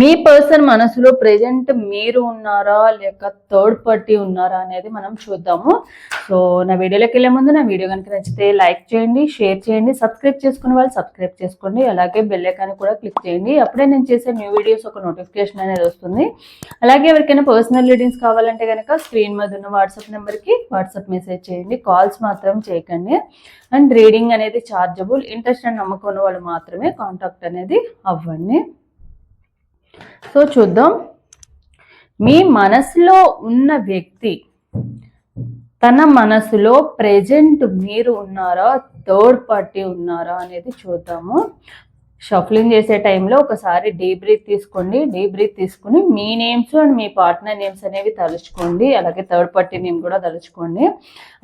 మీ person మనసులో present మీరు ఉన్నారా లేక థర్డ్ పార్టీ ఉన్నారా అనేది మనం చూద్దాము. సో నా వీడియోలోకి వెళ్ళే ముందు నా వీడియో కనుక నచ్చితే లైక్ చేయండి షేర్ చేయండి సబ్స్క్రైబ్ చేసుకునే వాళ్ళు సబ్స్క్రైబ్ చేసుకోండి. అలాగే బెల్ ఐకాన్ కూడా క్లిక్ చేయండి. అప్పుడే నేను చేసే న్యూ వీడియోస్ ఒక నోటిఫికేషన్ అనేది వస్తుంది. అలాగే ఎవరికైనా పర్సనల్ రీడింగ్స్ కావాలంటే కనుక స్క్రీన్ మీద ఉన్న వాట్సాప్ నెంబర్కి వాట్సాప్ మెసేజ్ చేయండి. కాల్స్ మాత్రం చేయకండి. అండ్ రీడింగ్ అనేది ఛార్జబుల్ ఇంట్రెస్ట్ అండ్ నమ్మకం ఉన్న వాళ్ళు మాత్రమే కాంటాక్ట్ అనేది అవ్వండి. సో చూద్దాం. మీ మనసులో ఉన్న వ్యక్తి తన మనసులో ప్రెజెంట్ మీరు ఉన్నారా? థర్డ్ పార్టీ ఉన్నారా? అనేది చూద్దాము. షఫ్లింగ్ చేసే టైంలో ఒకసారి డీ బ్రీత్ తీసుకోండి. డీ బ్రీత్ తీసుకుని మీ నేమ్స్ అండ్ మీ పార్ట్నర్ నేమ్స్ అనేవి తలుచుకోండి. అలాగే థర్డ్ పార్టీ నేమ్ కూడా తలుచుకోండి.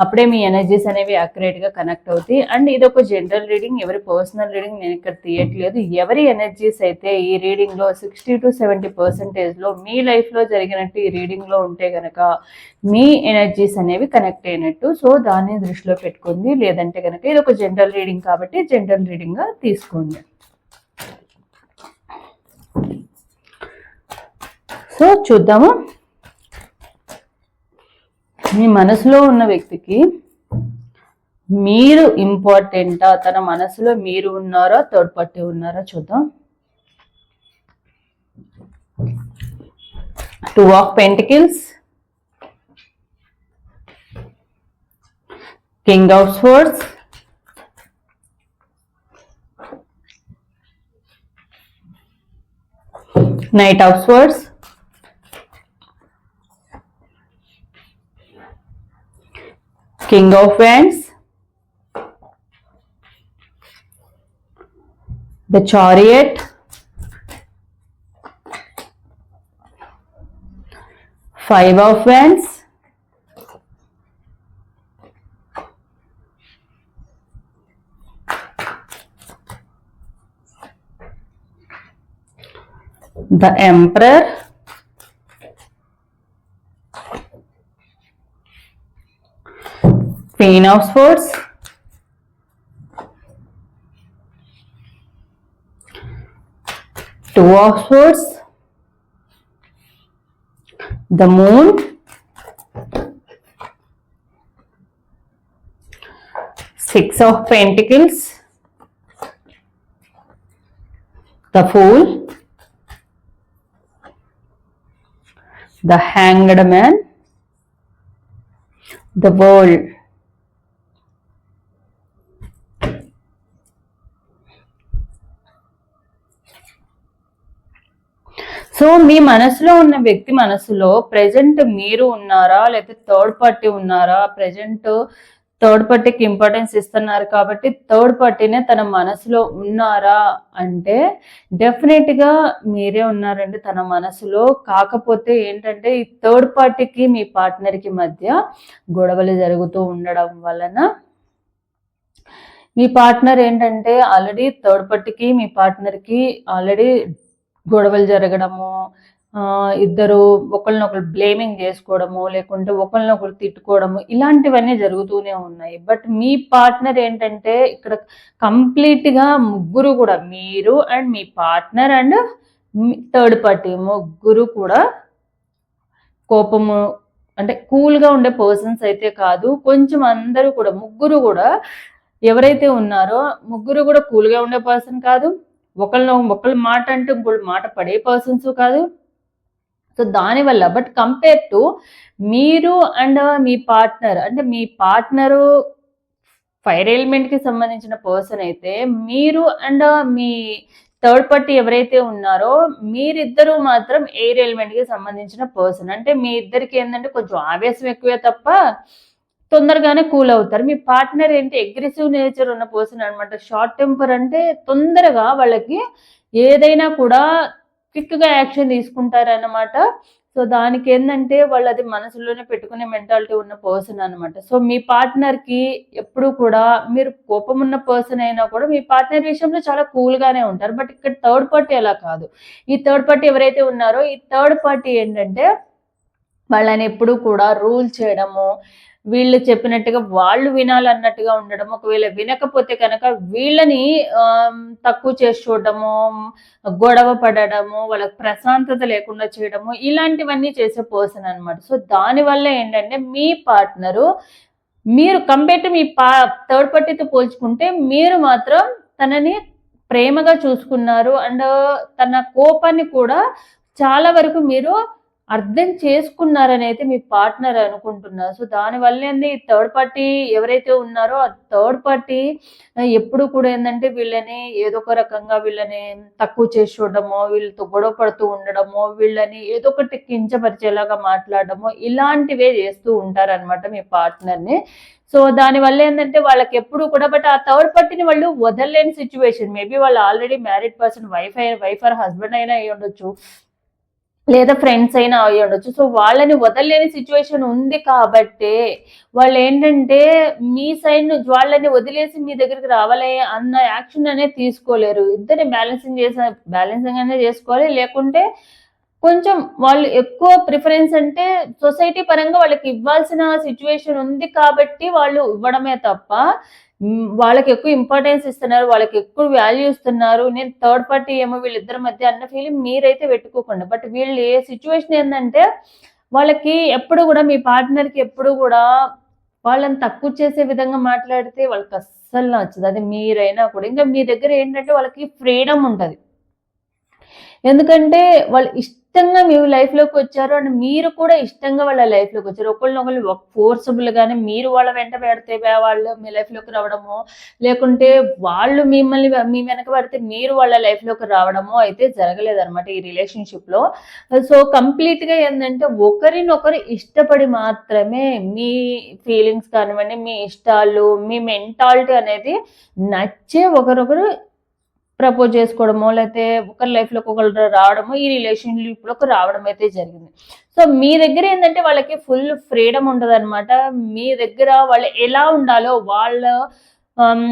అప్పుడే మీ ఎనర్జీస్ అనేవి అక్యురేట్గా కనెక్ట్ అవుతాయి. అండ్ ఇది ఒక జనరల్ రీడింగ్ ఎవరి పర్సనల్ రీడింగ్ నేను ఇక్కడ తీయట్లేదు. ఎవరి ఎనర్జీస్ అయితే ఈ రీడింగ్లో సిక్స్టీ టు సెవెంటీ పర్సెంటేజ్లో మీ లైఫ్లో జరిగినట్టు ఈ రీడింగ్లో ఉంటే కనుక మీ ఎనర్జీస్ అనేవి కనెక్ట్ అయినట్టు. సో దాన్ని దృష్టిలో పెట్టుకుంది లేదంటే కనుక ఇది ఒక జనరల్ రీడింగ్ కాబట్టి జనరల్ రీడింగ్గా తీసుకోండి. సో చూద్దాము. మీ మనసులో ఉన్న వ్యక్తికి మీరు ఇంపార్టెంటా? తన మనసులో మీరు ఉన్నారా? థర్డ్ పార్టీ ఉన్నారా? చూద్దాం. Two of pentacles. King of swords. Knight of swords. King of Wands, the Chariot, Five of Wands, the emperor queen of swords. Two of swords. The moon. Six of pentacles. The fool. The hanged man, the world. So మీ మనసులో ఉన్న వ్యక్తి మనసులో present మీరు ఉన్నారా? లేకపోతే third party ఉన్నారా? Present third పార్టీకి importance ఇస్తున్నారు కాబట్టి థర్డ్ పార్టీనే తన మనసులో ఉన్నారా? అంటే డెఫినెట్గా మీరే ఉన్నారండి తన మనసులో. కాకపోతే ఏంటంటే ఈ థర్డ్ పార్టీకి మీ పార్ట్నర్కి మధ్య గొడవలు జరుగుతూ ఉండడం వలన మీ పార్ట్నర్ ఏంటంటే ఆల్రెడీ థర్డ్ పార్టీకి మీ పార్ట్నర్కి ఆల్రెడీ గొడవలు జరగడము ఇద్దరు ఒకరినొకరు బ్లేమింగ్ చేసుకోవడము లేకుంటే ఒకరినొకరు తిట్టుకోవడము ఇలాంటివన్నీ జరుగుతూనే ఉన్నాయి. బట్ మీ పార్ట్నర్ ఏంటంటే ఇక్కడ కంప్లీట్గా ముగ్గురు కూడా మీరు అండ్ మీ పార్ట్నర్ అండ్ థర్డ్ పార్టీ ముగ్గురు కూడా కోపము అంటే కూల్గా ఉండే పర్సన్స్ అయితే కాదు కొంచెం అందరూ కూడా ముగ్గురు కూడా ఎవరైతే ఉన్నారో ముగ్గురు కూడా కూల్గా ఉండే పర్సన్ కాదు. ఒకళ్ళ ఒకళ్ళ మాట అంటే ఇంకోళ్ళు మాట పడే పర్సన్స్ కాదు. సో దానివల్ల బట్ కంపేర్ టు మీరు అండ్ మీ పార్ట్నర్ అంటే మీ పార్ట్నరు ఫైర్ ఎలిమెంట్కి సంబంధించిన పర్సన్ అయితే మీరు అండ్ మీ థర్డ్ పార్టీ ఎవరైతే ఉన్నారో మీరిద్దరూ మాత్రం ఎయిర్ ఎలిమెంట్కి సంబంధించిన పర్సన్ అంటే మీ ఇద్దరికి ఏంటంటే కొంచెం ఆవేశం ఎక్కువే తప్ప తొందరగానే కూల్ అవుతారు. మీ పార్ట్నర్ ఏంటి అగ్రెసివ్ నేచర్ ఉన్న పర్సన్ అనమాట షార్ట్ టెంపర్ అంటే తొందరగా వాళ్ళకి ఏదైనా కూడా క్విక్గా యాక్షన్ తీసుకుంటారన్నమాట. సో దానికి ఏంటంటే వాళ్ళు అది మనసులోనే పెట్టుకునే మెంటాలిటీ ఉన్న పర్సన్ అనమాట సో మీ పార్ట్నర్కి ఎప్పుడు కూడా మీరు కోపం ఉన్న పర్సన్ అయినా కూడా మీ పార్ట్నర్ విషయంలో చాలా కూల్గానే ఉంటారు. బట్ ఇక్కడ థర్డ్ పార్టీ అలా కాదు. ఈ థర్డ్ పార్టీ ఎవరైతే ఉన్నారో ఈ థర్డ్ పార్టీ ఏంటంటే వాళ్ళని ఎప్పుడు కూడా రూల్ చేయడము వీళ్ళు చెప్పినట్టుగా వాళ్ళు వినాలన్నట్టుగా ఉండడం ఒకవేళ వినకపోతే కనుక వీళ్ళని తక్కువ చేసి చూడడము గొడవ పడడము వాళ్ళకి ప్రశాంతత లేకుండా చేయడము ఇలాంటివన్నీ చేసే పర్సన్ అనమాట సో దానివల్ల ఏంటంటే మీ పార్ట్నరు మీరు కంపేర్ టు మీ పా థర్డ్ పార్టీతో పోల్చుకుంటే మీరు మాత్రం తనని ప్రేమగా చూసుకున్నారు. అండ్ తన కోపాన్ని కూడా చాలా వరకు మీరు అర్థం చేసుకున్నారని అయితే మీ పార్ట్నర్ అనుకుంటున్నారు. సో దానివల్ల ఏంది థర్డ్ పార్టీ ఎవరైతే ఉన్నారో ఆ థర్డ్ పార్టీ ఎప్పుడు కూడా ఏంటంటే వీళ్ళని ఏదో ఒక రకంగా వీళ్ళని తక్కువ చేసి చూడడమో వీళ్ళతో గొడవ పడుతూ ఉండడమో వీళ్ళని ఏదో ఒకటి కించపరిచేలాగా మాట్లాడడమో ఇలాంటివే చేస్తూ ఉంటారన్నమాట మీ పార్ట్నర్ని. సో దానివల్ల ఏంటంటే వాళ్ళకి ఎప్పుడు కూడా బట్ ఆ థర్డ్ పార్టీని వాళ్ళు వదలలేని సిచ్యువేషన్. మేబీ వాళ్ళు ఆల్రెడీ మ్యారీడ్ పర్సన్ వైఫ్ అయిన వైఫ్ ఆర్ హస్బెండ్ అయినా అయి ఉండొచ్చు లేదా ఫ్రెండ్స్ అయినా అయి ఉండొచ్చు. సో వాళ్ళని వదలలేని సిచ్యువేషన్ ఉంది కాబట్టి వాళ్ళు ఏంటంటే మీ సైడ్ నుంచి వాళ్ళని వదిలేసి మీ దగ్గరికి రావాలి అన్న యాక్షన్ అనేది తీసుకోలేరు. ఇద్దరిని బ్యాలెన్సింగ్ చేసే బ్యాలెన్సింగ్ అనేది చేసుకోవాలి. లేకుంటే కొంచెం వాళ్ళు ఎక్కువ ప్రిఫరెన్స్ అంటే సొసైటీ పరంగా వాళ్ళకి ఇవ్వాల్సిన సిచ్యువేషన్ ఉంది కాబట్టి వాళ్ళు ఇవ్వడమే తప్ప వాళ్ళకి ఎక్కువ ఇంపార్టెన్స్ ఇస్తున్నారు వాళ్ళకి ఎక్కువ వాల్యూ ఇస్తున్నారు. నేను థర్డ్ పార్టీ ఏమో వీళ్ళిద్దరి మధ్య అన్న ఫీలింగ్ మీరైతే పెట్టుకోకండి. బట్ వీళ్ళు ఏ సిచ్యువేషన్ ఏంటంటే వాళ్ళకి ఎప్పుడు కూడా మీ పార్ట్నర్కి ఎప్పుడు కూడా వాళ్ళని తక్కువ చేసే విధంగా మాట్లాడితే వాళ్ళకి అస్సలు నచ్చదు. అది మీరైనా కూడా. ఇంకా మీ దగ్గర ఏంటంటే వాళ్ళకి ఫ్రీడమ్ ఉంటుంది. ఎందుకంటే వాళ్ళు ఇష్టంగా మీ లైఫ్లోకి వచ్చారు అండ్ మీరు కూడా ఇష్టంగా వాళ్ళ లైఫ్లోకి వచ్చారు. ఒకళ్ళనొకళ్ళు ఫోర్సబుల్ గానే మీరు వాళ్ళ వెంట పెడితే వాళ్ళు మీ లైఫ్లోకి రావడము లేకుంటే వాళ్ళు మిమ్మల్ని మీ వెనక పడితే మీరు వాళ్ళ లైఫ్లోకి రావడము అయితే జరగలేదనమాట ఈ రిలేషన్షిప్లో సో కంప్లీట్గా ఏంటంటే ఒకరినొకరు ఇష్టపడి మాత్రమే మీ ఫీలింగ్స్ కానివ్వండి మీ ఇష్టాలు మీ మెంటాలిటీ అనేది నచ్చే ఒకరొకరు ప్రపోజ్ చేసుకోవడమో లేకపోతే ఒకరి లైఫ్లోకి ఒకరు రావడమో ఈ రిలేషన్షిప్లోకి రావడం అయితే జరిగింది. సో మీ దగ్గర ఏంటంటే వాళ్ళకి ఫుల్ ఫ్రీడమ్ ఉంటుంది అనమాట మీ దగ్గర వాళ్ళు ఎలా ఉండాలో వాళ్ళ um,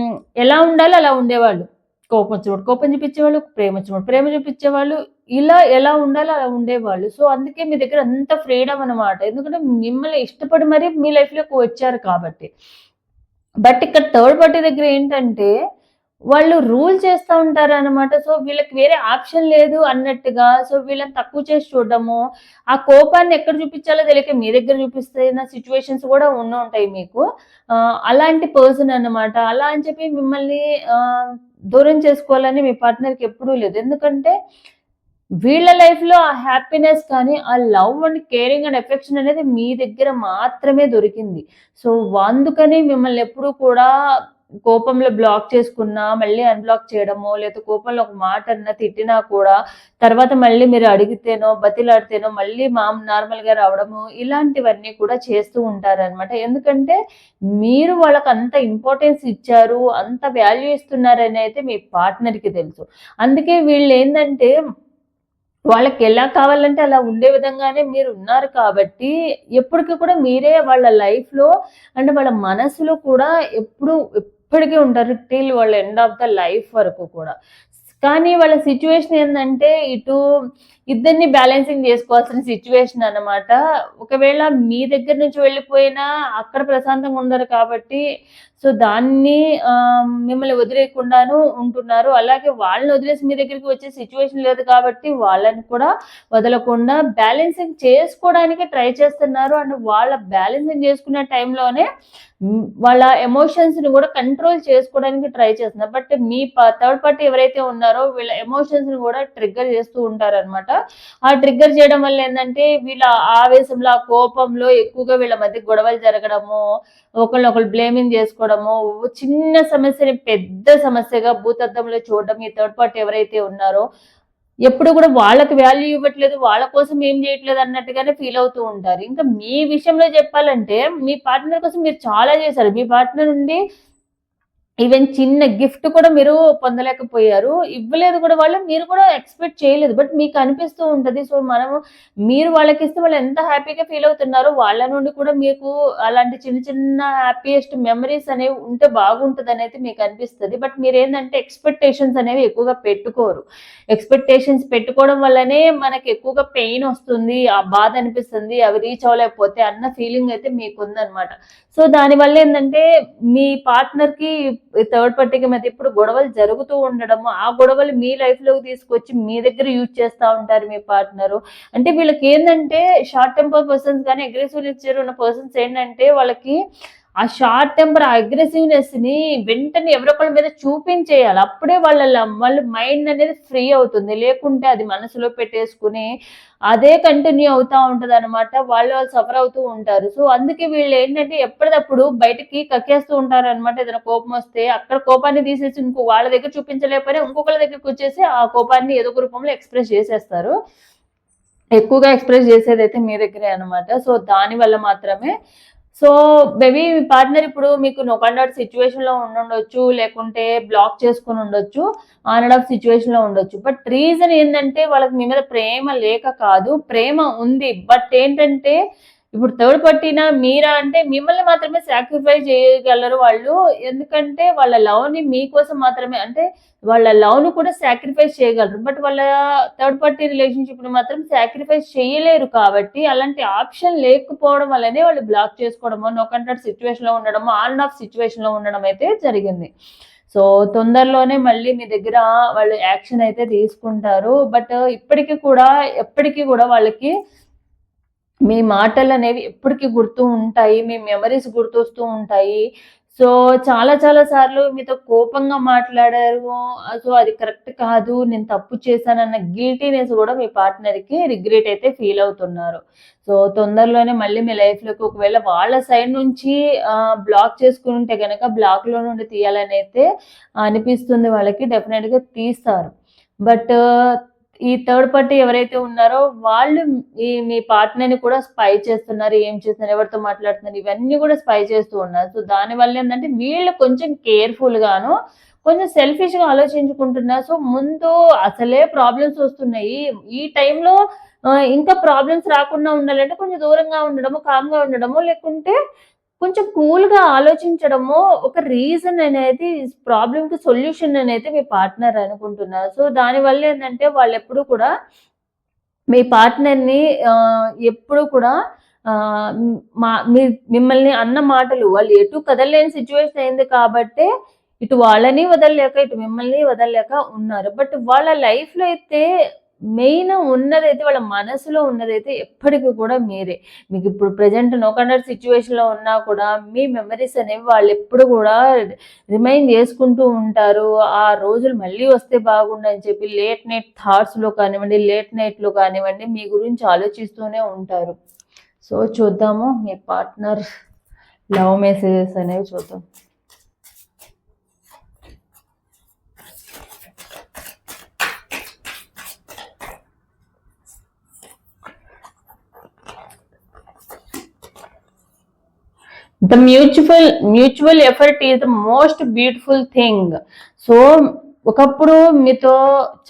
ఎలా ఉండాలో అలా ఉండేవాళ్ళు. కోపం చూడు కోపం చూపించేవాళ్ళు ప్రేమ చూడు ప్రేమ చూపించేవాళ్ళు. ఇలా ఎలా ఉండాలో అలా ఉండేవాళ్ళు. సో అందుకే మీ దగ్గర అంత ఫ్రీడమ్ అనమాట ఎందుకంటే మిమ్మల్ని ఇష్టపడి మరీ మీ లైఫ్లోకి వచ్చారు కాబట్టి. బట్ ఇక్కడ థర్డ్ పార్టీ దగ్గర ఏంటంటే వాళ్ళు రూల్ చేస్తూ ఉంటారు అనమాట సో వీళ్ళకి వేరే ఆప్షన్ లేదు అన్నట్టుగా. సో వీళ్ళని తక్కువ చేసి చూడడము ఆ కోపాన్ని ఎక్కడ చూపించాలో తెలియక మీ దగ్గర చూపిస్తున్న సిచ్యువేషన్స్ కూడా ఉండి ఉంటాయి మీకు. అలాంటి పర్సన్ అన్నమాట. అలా అని చెప్పి మిమ్మల్ని దూరం చేసుకోవాలని మీ పార్ట్నర్కి ఎప్పుడూ లేదు. ఎందుకంటే వీళ్ళ లైఫ్లో ఆ హ్యాపీనెస్ కానీ ఆ love and caring and affection అనేది మీ దగ్గర మాత్రమే దొరికింది. సో అందుకని మిమ్మల్ని ఎప్పుడూ కూడా కోపంలో బ్లాక్ చేసుకున్నా మళ్ళీ అన్బ్లాక్ చేయడమో లేదా కోపంలో ఒక మాట అన్నా తిట్టినా కూడా తర్వాత మళ్ళీ మీరు అడిగితేనో బతిలాడితేనో మళ్ళీ మా నార్మల్గా రావడము ఇలాంటివన్నీ కూడా చేస్తూ ఉంటారన్నమాట. ఎందుకంటే మీరు వాళ్ళకి అంత ఇంపార్టెన్స్ ఇచ్చారు అంత వాల్యూ ఇస్తున్నారని అయితే మీ పార్ట్నర్కి కి తెలుసు. అందుకే వీళ్ళు ఏంటంటే వాళ్ళకి ఎలా కావాలంటే అలా ఉండే విధంగానే మీరు ఉన్నారు కాబట్టి ఎప్పటికీ కూడా మీరే వాళ్ళ లైఫ్లో లో అంటే వాళ్ళ మనసులో కూడా ఎప్పుడు ఇప్పటికీ ఉంటారు టిల్ వాళ్ళ ఎండ్ ఆఫ్ ద లైఫ్ వరకు కూడా. కానీ వాళ్ళ సిచ్యువేషన్ ఏంటంటే ఇటు ఇద్దరిని బ్యాలెన్సింగ్ చేసుకోవాల్సిన సిచ్యువేషన్ అన్నమాట. ఒకవేళ మీ దగ్గర నుంచి వెళ్ళిపోయినా అక్కడ ప్రశాంతంగా ఉండరు కాబట్టి సో దాన్ని ఆ, మిమ్మల్ని వదిలేయకుండాను ఉంటున్నారు. అలాగే వాళ్ళని వదిలేసి మీ దగ్గరికి వచ్చే సిచ్యువేషన్ లేదు కాబట్టి వాళ్ళని కూడా వదలకుండా బ్యాలెన్సింగ్ చేసుకోవడానికి ట్రై చేస్తున్నారు. అండ్ వాళ్ళ బ్యాలెన్సింగ్ చేసుకునే టైంలోనే వాళ్ళ ఎమోషన్స్ని కూడా కంట్రోల్ చేసుకోవడానికి ట్రై చేస్తున్నారు. బట్ మీ థర్డ్ పార్టీ ఎవరైతే ఉన్నారో వీళ్ళ ఎమోషన్స్ని కూడా ట్రిగ్గర్ చేస్తూ ఉంటారనమాట ఆ ట్రిగ్గర్ చేయడం వల్ల ఏంటంటే వీళ్ళ ఆవేశంలో ఆ కోపంలో ఎక్కువగా వీళ్ళ మధ్య గొడవలు జరగడము ఒకళ్ళొకళ్ళు బ్లేమింగ్ చేసుకోవడము చిన్న సమస్యని పెద్ద సమస్యగా భూతద్దంలో చూడడం ఈ థర్డ్ పార్టీ ఎవరైతే ఉన్నారో ఎప్పుడు కూడా వాళ్ళకి వాల్యూ ఇవ్వట్లేదు వాళ్ళ కోసం ఏం చేయట్లేదు అన్నట్టుగానే ఫీల్ అవుతూ ఉంటారు. ఇంకా మీ విషయంలో చెప్పాలంటే మీ పార్ట్నర్ కోసం మీరు చాలా చేశారు. మీ పార్ట్నర్ నుండి ఈవెన్ చిన్న గిఫ్ట్ కూడా మీరు పొందలేకపోయారు. ఇవ్వలేదు కూడా వాళ్ళు మీరు కూడా ఎక్స్పెక్ట్ చేయలేదు. బట్ మీకు అనిపిస్తూ ఉంటుంది. సో మనము మీరు వాళ్ళకి ఇస్తే వాళ్ళు ఎంత హ్యాపీగా ఫీల్ అవుతున్నారో వాళ్ళ నుండి కూడా మీకు అలాంటి చిన్న చిన్న హ్యాపీయెస్ట్ మెమరీస్ అనేవి ఉంటే బాగుంటుంది అనేది మీకు అనిపిస్తుంది. బట్ మీరు ఏంటంటే ఎక్స్పెక్టేషన్స్ అనేవి ఎక్కువగా పెట్టుకోరు. ఎక్స్పెక్టేషన్స్ పెట్టుకోవడం వల్లనే మనకి ఎక్కువగా పెయిన్ వస్తుంది ఆ బాధ అనిపిస్తుంది అవి రీచ్ అవ్వలేకపోతే అన్న ఫీలింగ్ అయితే మీకు ఉందన్నమాట సో దానివల్ల ఏంటంటే మీ పార్ట్నర్కి థర్డ్ పార్టీకి మధ్య ఇప్పుడు గొడవలు జరుగుతూ ఉండడము ఆ గొడవలు మీ లైఫ్లోకి తీసుకొచ్చి మీ దగ్గర యూజ్ చేస్తూ ఉంటారు మీ పార్ట్నర్ అంటే వీళ్ళకి ఏంటంటే షార్ట్ టెంపర్ పర్సన్స్ కానీ అగ్రెసివ్ నేచర్ ఉన్న పర్సన్స్ ఏంటంటే వాళ్ళకి ఆ షార్ట్ టెంపర్ ఆ అగ్రెసివ్నెస్ని వెంటనే ఎవరొకళ్ళ మీద చూపించేయాలి. అప్పుడే వాళ్ళ వాళ్ళ మైండ్ అనేది ఫ్రీ అవుతుంది. లేకుంటే అది మనసులో పెట్టేసుకుని అదే కంటిన్యూ అవుతా ఉంటది అనమాట వాళ్ళు వాళ్ళు సఫర్ అవుతూ ఉంటారు. సో అందుకే వీళ్ళు ఏంటంటే ఎప్పటికప్పుడు బయటకి కక్కేస్తూ ఉంటారు అనమాట ఏదైనా కోపం వస్తే అక్కడ కోపాన్ని తీసేసి ఇంకో వాళ్ళ దగ్గర చూపించలేకపోయినా ఇంకొకళ్ళ దగ్గరికి వచ్చేసి ఆ కోపాన్ని ఏదో ఒక రూపంలో ఎక్స్ప్రెస్ చేసేస్తారు. ఎక్కువగా ఎక్స్ప్రెస్ చేసేది అయితే మీ దగ్గరే అనమాట సో దాని వల్ల మాత్రమే సో బేబీ మీ పార్ట్నర్ ఇప్పుడు మీకు నొకండౌట్ సిచ్యువేషన్లో ఉండొచ్చు లేకుంటే బ్లాక్ చేసుకుని ఉండొచ్చు ఆన్ అండ్ ఆఫ్ సిచ్యువేషన్లో ఉండొచ్చు. బట్ రీజన్ ఏంటంటే వాళ్ళకి మీ మీద ప్రేమ లేక కాదు ప్రేమ ఉంది. బట్ ఏంటంటే ఇప్పుడు థర్డ్ పట్టిన మీరా అంటే మిమ్మల్ని మాత్రమే సాక్రిఫై చేయగలరు వాళ్ళు. ఎందుకంటే వాళ్ళ లవ్ని మీకోసం మాత్రమే అంటే వాళ్ళ లవ్ను కూడా సాక్రిఫైస్ చేయగలరు. బట్ వాళ్ళ థర్డ్ పార్టీ రిలేషన్షిప్ని మాత్రం సాక్రిఫైస్ చేయలేరు కాబట్టి అలాంటి ఆప్షన్ లేకపోవడం వల్లనే వాళ్ళు బ్లాక్ చేసుకోవడమో నోకంటాడు కంటాక్ట్ సిచ్యువేషన్లో ఉండడమో ఆన్ అండ్ ఆఫ్ సిచ్యువేషన్లో ఉండడం అయితే జరిగింది. సో తొందరలోనే మళ్ళీ మీ దగ్గర వాళ్ళు యాక్షన్ అయితే తీసుకుంటారు. బట్ ఇప్పటికీ కూడా ఎప్పటికీ కూడా వాళ్ళకి మీ మాటలు అనేవి ఎప్పటికీ గుర్తు ఉంటాయి మీ మెమరీస్ గుర్తొస్తూ ఉంటాయి. సో చాలా చాలా సార్లు మీతో కోపంగా మాట్లాడారు. సో అది కరెక్ట్ కాదు నేను తప్పు చేశానన్న గిల్టీనెస్ కూడా మీ పార్ట్నర్కి రిగ్రెట్ అయితే ఫీల్ అవుతున్నారు. సో తొందరలోనే మళ్ళీ మీ లైఫ్లోకి ఒకవేళ వాళ్ళ సైడ్ నుంచి బ్లాక్ చేసుకుని ఉంటే కనుక బ్లాక్లో నుండి తీయాలని అయితే అనిపిస్తుంది వాళ్ళకి డెఫినెట్గా తీస్తారు. బట్ ఈ థర్డ్ పార్టీ ఎవరైతే ఉన్నారో వాళ్ళు ఈ మీ పార్ట్నర్ని కూడా స్పై చేస్తున్నారు ఏం చేస్తున్నారు ఎవరితో మాట్లాడుతున్నారు ఇవన్నీ కూడా స్పై చేస్తూ ఉన్నారు. సో దానివల్ల ఏంటంటే వీళ్ళు కొంచెం కేర్ఫుల్ గాను కొంచెం సెల్ఫిష్గా ఆలోచించుకుంటున్నారు. సో ముందు అసలే ప్రాబ్లమ్స్ వస్తున్నాయి. ఈ టైంలో ఇంకా ప్రాబ్లమ్స్ రాకుండా ఉండాలంటే కొంచెం దూరంగా ఉండడము కామ్గా ఉండడము లేకుంటే కొంచెం కూల్గా ఆలోచించడము ఒక రీజన్ అనేది ప్రాబ్లంకి సొల్యూషన్ అనేది మీ పార్ట్నర్ అనుకుంటున్నారు సో దానివల్ల ఏంటంటే వాళ్ళు ఎప్పుడు కూడా మీ పార్ట్నర్ని ఎప్పుడు కూడా మా మీ మిమ్మల్ని అన్న మాటలు వాళ్ళు ఎటు కదలలేని సిచ్యువేషన్ అయింది కాబట్టి ఇటు వాళ్ళని వదలలేక ఇటు మిమ్మల్ని వదలలేక ఉన్నారు. బట్ వాళ్ళ లైఫ్లో అయితే మెయిన్ ఉన్నదైతే వాళ్ళ మనసులో ఉన్నదైతే ఎప్పటికీ కూడా మీరే. మీకు ఇప్పుడు ప్రజెంట్ నో కండర్ సిచ్యువేషన్లో ఉన్నా కూడా మీ మెమరీస్ అనేవి వాళ్ళు ఎప్పుడు కూడా రిమైండ్ చేసుకుంటూ ఉంటారు. ఆ రోజులు మళ్ళీ వస్తే బాగుండని చెప్పి లేట్ నైట్ థాట్స్లో కానివ్వండి లేట్ నైట్లో కానివ్వండి మీ గురించి ఆలోచిస్తూనే ఉంటారు. సో చూద్దాము మీ పార్ట్నర్ లవ్ మెసేజెస్ అనేవి చూద్దాం. The mutual mutual effort is the most beautiful thing so ఒకప్పుడు మీతో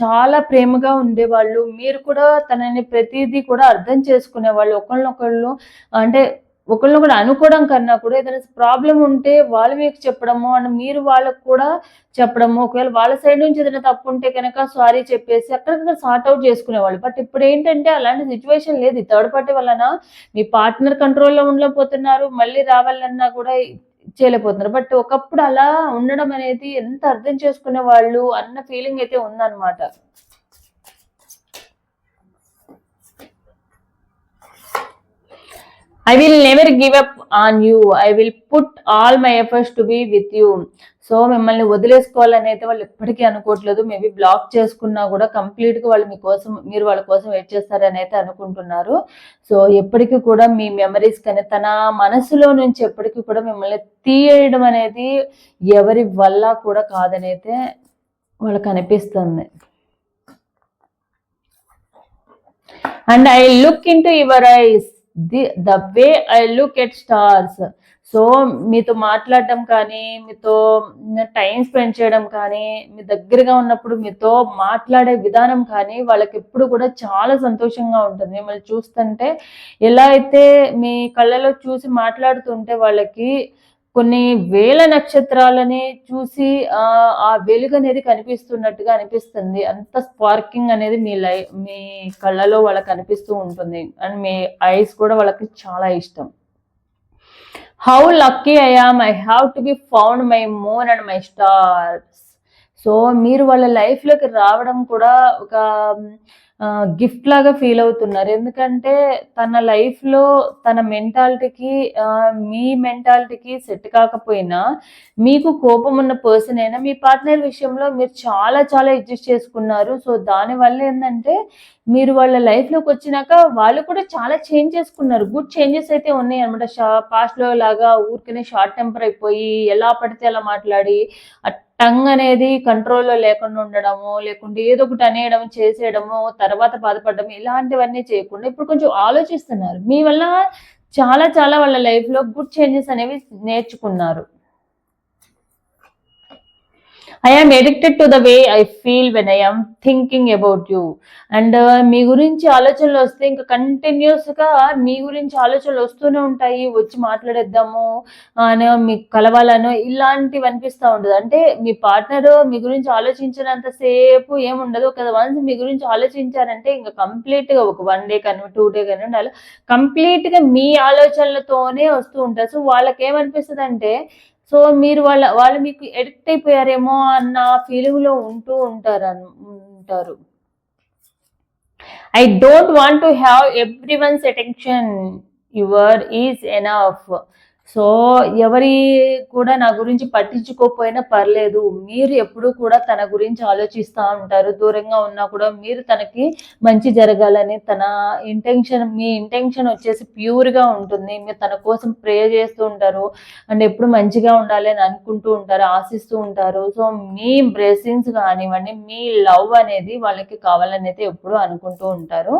చాలా ప్రేమగా ఉండేవాళ్ళు మీరు కూడా తనని ప్రతిదీ కూడా అర్థం చేసుకునేవాళ్ళు. ఒకళ్ళనొకళ్ళు అంటే ఒకళ్ళని కూడా అనుకోవడం కన్నా కూడా ఏదైనా ప్రాబ్లం ఉంటే వాళ్ళు మీకు చెప్పడము అండ్ మీరు వాళ్ళకు కూడా చెప్పడము. ఒకవేళ వాళ్ళ సైడ్ నుంచి ఏదైనా తప్పు ఉంటే కనుక సారీ చెప్పేసి అక్కడికక్కడ సార్ట్ అవుట్ చేసుకునేవాళ్ళు. బట్ ఇప్పుడు ఏంటంటే అలాంటి సిచ్యువేషన్ లేదు. థర్డ్ పార్టీ వలన మీ పార్ట్నర్ కంట్రోల్లో ఉండలేకపోతున్నారు. మళ్ళీ రావాలన్నా కూడా చేయలేకపోతున్నారు. బట్ ఒకప్పుడు అలా ఉండడం అనేది ఎంత అర్థం చేసుకునే వాళ్ళు అన్న ఫీలింగ్ అయితే ఉందన్నమాట. I will never give up on you I will put all my efforts to be with you so మిమ్మల్ని వదిలేసుకోవాలని అయితే వాళ్ళు ఎప్పటికీ అనుకోవట్లేదు. మేబీ బ్లాక్ చేసుకున్నా కూడా కంప్లీట్గా వాళ్ళు మీకోసం మీరు వాళ్ళ కోసం వెయిట్ చేస్తారని అయితే అనుకుంటున్నారు. సో ఎప్పటికీ కూడా మీ మెమరీస్ కానీ తన మనసులో నుంచి ఎప్పటికీ కూడా మిమ్మల్ని తీయడం అనేది ఎవరి వల్ల కూడా కాదని అయితే వాళ్ళకి అనిపిస్తుంది. And I look into your eyes the the way I look at stars. So మీతో మాట్లాడడం కానీ మీతో టైం స్పెండ్ చేయడం కానీ మీ దగ్గరగా ఉన్నప్పుడు మీతో మాట్లాడే విధానం కానీ వాళ్ళకి ఎప్పుడు కూడా చాలా సంతోషంగా ఉంటుంది. మిమ్మల్ని చూస్తుంటే ఎలా అయితే మీ కళ్ళలో చూసి మాట్లాడుతుంటే వాళ్ళకి కొన్ని వేల నక్షత్రాలని చూసి ఆ వెలుగు అనేది కనిపిస్తున్నట్టుగా అనిపిస్తుంది. అంత స్పార్కింగ్ అనేది మీ లై మీ కళ్ళలో వాళ్ళకి అనిపిస్తూ ఉంటుంది. అండ్ మీ ఐస్ కూడా వాళ్ళకి చాలా ఇష్టం. How lucky I I have to be found my moon and my stars so మీరు వాళ్ళ లైఫ్లోకి రావడం కూడా ఒక గిఫ్ట్ లాగా ఫీల్ అవుతున్నారు. ఎందుకంటే తన లైఫ్లో తన మెంటాలిటీకి మీ మెంటాలిటీకి సెట్ కాకపోయినా మీకు కోపం ఉన్న పర్సన్ అయినా మీ పార్ట్నర్ విషయంలో మీరు చాలా చాలా అడ్జస్ట్ చేసుకున్నారు. సో దానివల్ల ఏంటంటే మీరు వాళ్ళ లైఫ్లోకి వచ్చినాక వాళ్ళు కూడా చాలా చేంజ్ చేసుకున్నారు. గుడ్ చేంజెస్ అయితే ఉన్నాయి అనమాట షా పాస్ట్లో లాగా ఊరికనే షార్ట్ టెంపర్ అయిపోయి ఎలా పడితే అలా మాట్లాడి టంగ్ అనేది కంట్రోల్లో లేకుండా ఉండడము లేకుంటే ఏదో ఒకటి అనేయడం చేసేయడము తర్వాత బాధపడడం ఇలాంటివన్నీ చేయకుండా ఇప్పుడు కొంచెం ఆలోచిస్తున్నారు. మీ వల్ల చాలా చాలా వాళ్ళ లైఫ్లో గుడ్ చేంజెస్ అనేవి నేర్చుకున్నారు. I am addicted to the way I feel when I am thinking about you and మీ గురించి ఆలోచనలు వస్తే ఇంకా కంటిన్యూస్గా మీ గురించి ఆలోచనలు వస్తూనే ఉంటాయి. వచ్చి మాట్లాడేద్దాము అని మీకు కలవాలను ఇలాంటివి అనిపిస్తూ ఉండదు. అంటే మీ పార్ట్నర్ మీ గురించి ఆలోచించినంతసేపు ఏముండదు ఒక వన్స్ మీ గురించి ఆలోచించారంటే ఇంకా కంప్లీట్గా ఒక వన్ డే కానీ టూ డే కానీ ఉండాలి. కంప్లీట్గా మీ ఆలోచనలతోనే వస్తూ ఉంటారు. సో వాళ్ళకి ఏమనిపిస్తుంది అంటే సో మీరు వాళ్ళ వాళ్ళు మీకు ఎడిక్ట్ అయిపోయారేమో అన్న ఫీలింగ్లో ఉంటూ ఉంటారు ఉంటారు. I don't want to have everyone's attention your is enough so ఎవరి కూడా నా గురించి పట్టించుకోకపోయినా పర్లేదు. మీరు ఎప్పుడు కూడా తన గురించి ఆలోచిస్తూ ఉంటారు. దూరంగా ఉన్నా కూడా మీరు తనకి మంచి జరగాలని తన ఇంటెన్షన్ మీ ఇంటెన్షన్ వచ్చేసి ప్యూర్గా ఉంటుంది. మీరు తన కోసం ప్రే చేస్తూ ఉంటారు. అండ్ ఎప్పుడు మంచిగా ఉండాలి అని అనుకుంటూ ఉంటారు ఆశిస్తూ ఉంటారు. సో మీ బ్లెస్సింగ్స్ కానివ్వండి మీ లవ్ అనేది వాళ్ళకి కావాలని అయితే ఎప్పుడు అనుకుంటూ ఉంటారు.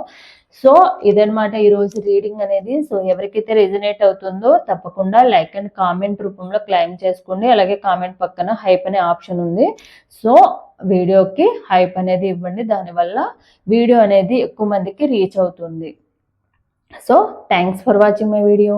సో ఇదనమాట ఈరోజు రీడింగ్ అనేది. సో ఎవరికైతే రెజినేట్ అవుతుందో తప్పకుండా లైక్ అండ్ కామెంట్ రూపంలో క్లైమ్ చేసుకోండి. అలాగే కామెంట్ పక్కన హైప్ అనే ఆప్షన్ ఉంది. సో వీడియోకి హైప్ అనేది ఇవ్వండి. దానివల్ల వీడియో అనేది ఎక్కువ మందికి రీచ్ అవుతుంది. So thanks for watching my video.